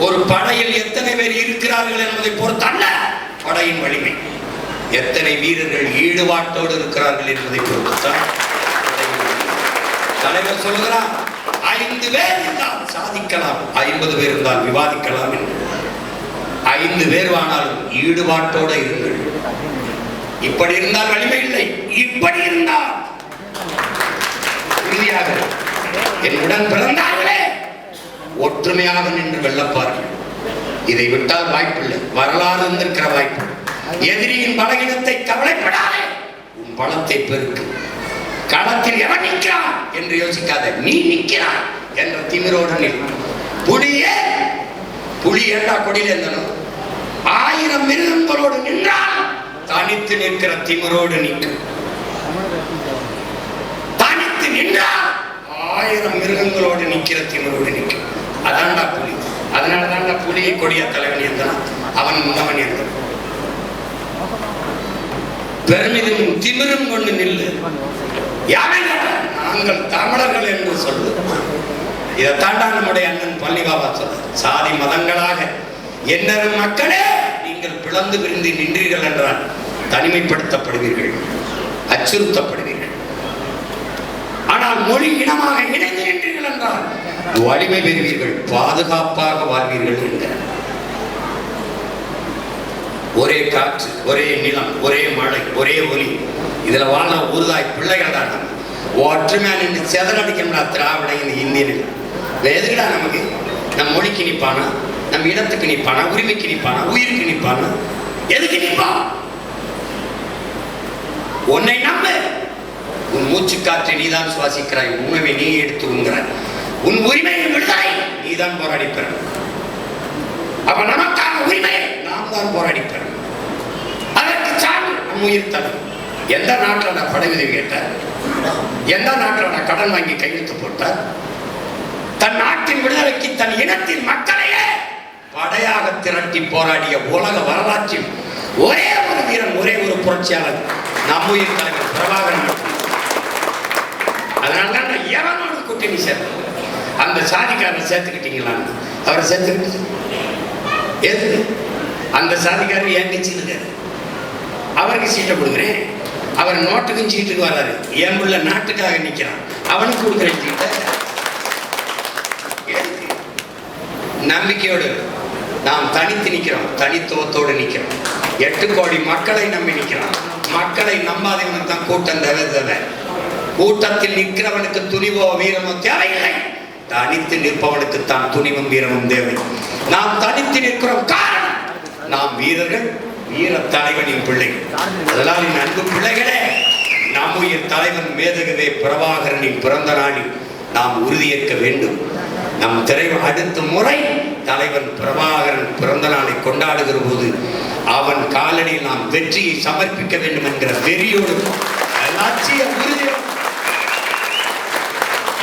ஒரு படையில் எத்தனை பேர் இருக்கிறார்கள் என்பதை பொறுத்தல்ல. படையின் வலிமை. எத்தனை வீரர்கள் ஈடுபாட்டோடு இருக்கிறார்கள் என்பதை பொறுத்துத்தான் தலைவர் சொல்கிறார் ஐந்து பேர் இருந்தால் சாதிக்கலாம். ஐம்பது பேர் இருந்தால் விவாதிக்கலாம் என்று. ஐந்து பேர் ஆனாலும் ஈடுபாட்டோடு இருங்கள். இப்படி இருந்தால் வலிமை இல்லை. இப்படி இருந்தால் இறுதியாக என் உடன் ஒற்றுமையாக நின்று வெல்லப்பார்கள். இதை விட்டால் வாய்ப்பில்லை. வரலாறு இருந்திருக்கிற வாய்ப்பு. எதிரியின் பலகீனத்தை கவலைப்படாதே. உன் பலத்தை பெருக்கு. களத்தில் எவன் நிற்கிறான் என்று யோசிக்காத நீ நிற்கிறான் என்ற திமிரோடு நில். புலியே புலி ஏண்டா கொடியில் இருந்தனும் ஆயிரம் மிருகங்களோடு நின்றால் தனித்து நிற்கிற திமிரோடு நிற்கும் தனித்து நின்றால் ஆயிரம் மிருகங்களோடு நிற்கிற திமிரோடு நிற்கும் அதான்டா புலி. அதனால தான்டா புலியை கொடிய தலைவன் இருந்தான் அவன் முன்னவன் இருந்தான் பெருமிதும் திமிரும் கொண்டு நில்லு. யாரை நாங்கள் தமிழர்கள் என்று சொல்லு. இதை தாண்டா நம்முடைய அண்ணன் பள்ளி சொல்ல சாதி மதங்களாக என்னரும் மக்களே நீங்கள் பிளந்து விரிந்து நின்றீர்கள் என்றால் தனிமைப்படுத்தப்படுவீர்கள் அச்சுறுத்தப்படுவீர்கள். ஆனால் மொழி இனமாக இணைந்து நின்றீர்கள் என்றால் வலிமை பெறுவீர்கள் பாதுகாப்பாக வாழ்வீர்கள் என்கிறார். ஒரே காற்று ஒரே நிலம் ஒரே மழை ஒரே ஒலி இதுல வாழ உருதாய் பிள்ளைகள் தான் நம்ம. ஒற்றுமையா நின்று செதறடிக்கணும்டா திராவிட இந்த இந்தியனில் எதுக்குடா நமக்கு? நம் மொழிக்கு நிப்பானா? நம் இடத்துக்கு நிப்பானா? உரிமைக்கு நிப்பானா? உயிருக்கு நிப்பானா? எதுக்கு நிப்பான் உன்னை நம்ப. உன் மூச்சு காற்றை நீதான் சுவாசிக்கிறாய் உண்மை உணவை நீ எடுத்து உண்கிறாய் உன் உரிமையை விடுதலை நீதான் போராடி பெறணும் அப்ப நமக்கான உரிமையை நாம் தான் போராடி பெறணும் அதற்கு சான்று நம் உயிர் தரும். எந்த நாட்டில் நான் படை உதவி கேட்டார் எந்த நாட்டில் நான் கடன் வாங்கி கையெழுத்து போட்டார் தன் நாட்டின் விடுதலைக்கு தன் இனத்தின் மக்களையே படையாக திரட்டி போராடிய உலக வரலாற்றில் ஒரே ஒரு வீரன் ஒரே ஒரு புரட்சியாளர் நம் உயிர் தலைவர் பிரபாகரன். அதனால தான் நான் எவனோடு கூட்டணி சேர்ந்தேன் அந்த சாதிக்காரனை சேர்த்துக்கிட்டீங்களான்னு அவரை சேர்த்துக்கிட்டு எது? அந்த சாதிக்காரர் என் கட்சியில் இருக்காரு. அவருக்கு சீட்டை கொடுக்குறேன். அவர் நோட்டுக்கும் சீட்டுக்கு வர்றாரு. என் உள்ள நாட்டுக்காக நிற்கிறான் அவனுக்கு கொடுக்குறேன் சீட்டை. நம்பிக்கையோடு நாம் தனித்து நிற்கிறோம் தனித்துவத்தோடு நிற்கிறோம் எட்டு கோடி மக்களை நம்பி நிற்கிறோம் மக்களை நம்பாதவனுக்கு தான் கூட்டம் தவிர தேவை கூட்டத்தில் நிற்கிறவனுக்கு துணிவோ வீரமோ தேவையில்லை. தனித்து நிற்பவனுக்கு தான் துணிவும் வீரமும் தேவை. நாம் தனித்து நிற்கிறோம் காரணம் நாம் வீரர்கள் வீர தலைவனின் பிள்ளைகள் அதனால் என் அன்பு பிள்ளைகளே நம் உயிர் தலைவன் மேதகவே பிரபாகரனின் பிறந்த நாளில் நாம் உறுதியேற்க வேண்டும். நம் திரை அடுத்த முறை தலைவன் பிரபாகரன் பிறந்த நாளை கொண்டாடுகிற போது அவன் காலடியில் நாம் வெற்றியை சமர்ப்பிக்க வேண்டும் என்கிற வெறியோடு லட்சிய உறுதி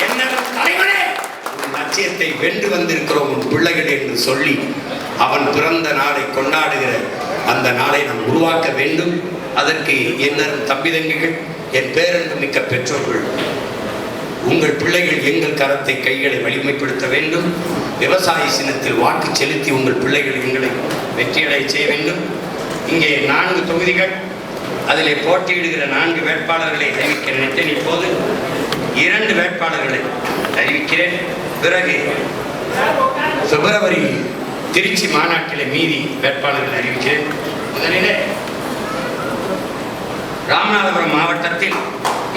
என்னிடம் தலைவனே உன் லட்சியத்தை வென்று வந்திருக்கிறோம் உன் பிள்ளைகள் என்று சொல்லி அவன் பிறந்த நாளை கொண்டாடுகிற அந்த நாளை நாம் உருவாக்க வேண்டும். அதற்கு என்னரும் தம்பி தங்கிகள் என் பேரன்பு மிக்க பெற்றோர்கள் உங்கள் பிள்ளைகள் எங்கள் கரத்தை கைகளை வலிமைப்படுத்த வேண்டும். விவசாய சின்னத்தில் வாக்கு செலுத்தி உங்கள் பிள்ளைகள் எங்களை வெற்றியடை செய்ய வேண்டும். இங்கே நான்கு தொகுதிகள். அதிலே போட்டியிடுகிற நான்கு வேட்பாளர்களை அறிவிக்கிறேன் இப்போது இரண்டு வேட்பாளர்களை அறிவிக்கிறேன். பிறகு பிப்ரவரி திருச்சி மாநாட்டிலே மீதி வேட்பாளர்கள் அறிவிக்கிறேன் முதலிலே ராமநாதபுரம் மாவட்டத்தில்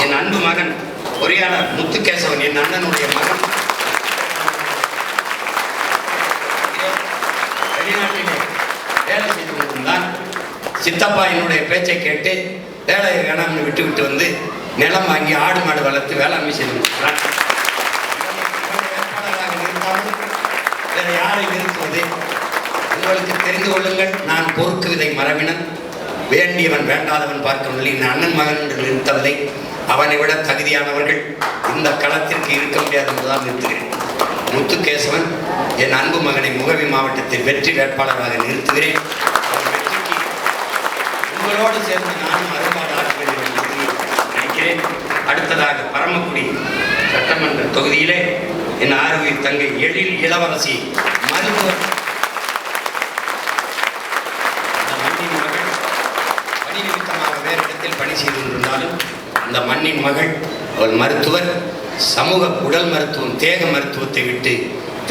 என் அன்பு மகன் பொறியாளர் முத்துகேசவன் என் அண்ணனுடைய மகன் வெளிநாட்டிலே வேலை செய்து கொண்டிருந்தான். சித்தப்பா என்னுடைய பேச்சை கேட்டு வேலை வேணாம்னு விட்டு விட்டு வந்து நிலம் வாங்கி ஆடு மாடு வளர்த்து வேளாண்மை செய்து கொண்டிருக்கிறான் அறிந்து கொள்ளுங்கள். நான் பொறுக்கு விதை மரபினன் வேண்டியவன் வேண்டாதவன் பார்க்கவில்லை என் அண்ணன் மகன் என்று நிறுத்தவில்லை அவனை விட தகுதியானவர்கள் இந்த களத்திற்கு இருக்க முடியாது என்றுதான் நிறுத்துகிறேன் முத்துகேசவன் என் அன்பு மகனை முகவி மாவட்டத்தில் வெற்றி வேட்பாளராக நிறுத்துகிறேன். வெற்றிக்கு உங்களோடு சேர்ந்து நானும் அறுபாடு ஆற்ற வேண்டும் என்று நினைக்கிறேன். அடுத்ததாக பரமக்குடி சட்டமன்ற தொகுதியிலே என் ஆறுயிர் தங்கை எழில் இளவரசி மருத்துவர் பேரிடத்தில் பணி செய்து கொண்டிருந்தாலும் அந்த மண்ணின் மகள் அவள் மருத்துவர் சமூக உடல் மருத்துவம் தேக மருத்துவத்தை விட்டு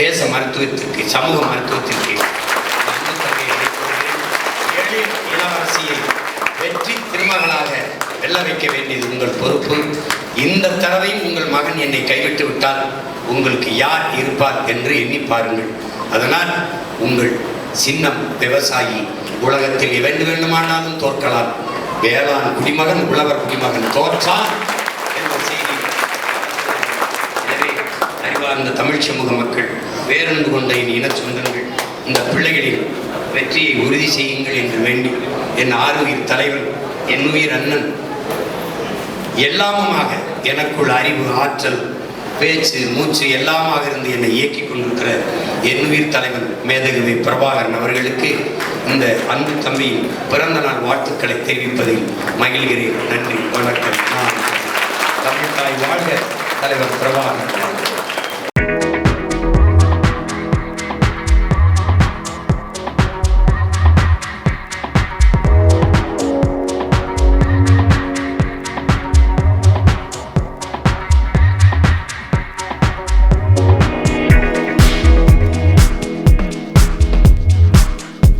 தேச மருத்துவத்திற்கு சமூக மருத்துவத்திற்கு அன்பு இளவரசியை வெற்றி திருமகளாக வெல்ல வைக்க வேண்டியது உங்கள் பொறுப்பு. இந்த தடவையும் உங்கள் மகன் என்னை கைவிட்டு விட்டால் உங்களுக்கு யார் இருப்பார் என்று எண்ணி பாருங்கள். அதனால் உங்கள் சின்னம் விவசாயி உலகத்தில் எவன் வேண்டுமானாலும் தோற்கலாம். வேளாண் குடிமகன் உழவர் குடிமகன் தோற்றான் என்ற செய்தி. எனவே அறிவார்ந்த தமிழ் சமூக மக்கள் வேறொன்று கொண்ட என் இன சொந்தங்கள் இந்த பிள்ளைகளின் வெற்றியை உறுதி செய்யுங்கள் என்று வேண்டி என் ஆறுயிர் தலைவன் என் உயிர் அண்ணன் எல்லாமுமாக எனக்குள் அறிவு ஆற்றல் பேச்சு மூச்சு எல்லாமாக இருந்து என்னை இயக்கி கொண்டிருக்கிற என் உயிர் தலைவன் மேதகவி பிரபாகரன் அவர்களுக்கு இந்த அன்பு தம்பியின் பிறந்த நாள் வாழ்த்துக்களை தெரிவிப்பதில் மகிழ்கிறேன். நன்றி வணக்கம். நான் தமிழ்தாய் வாழ்க தலைவர் பிரபாகரன்.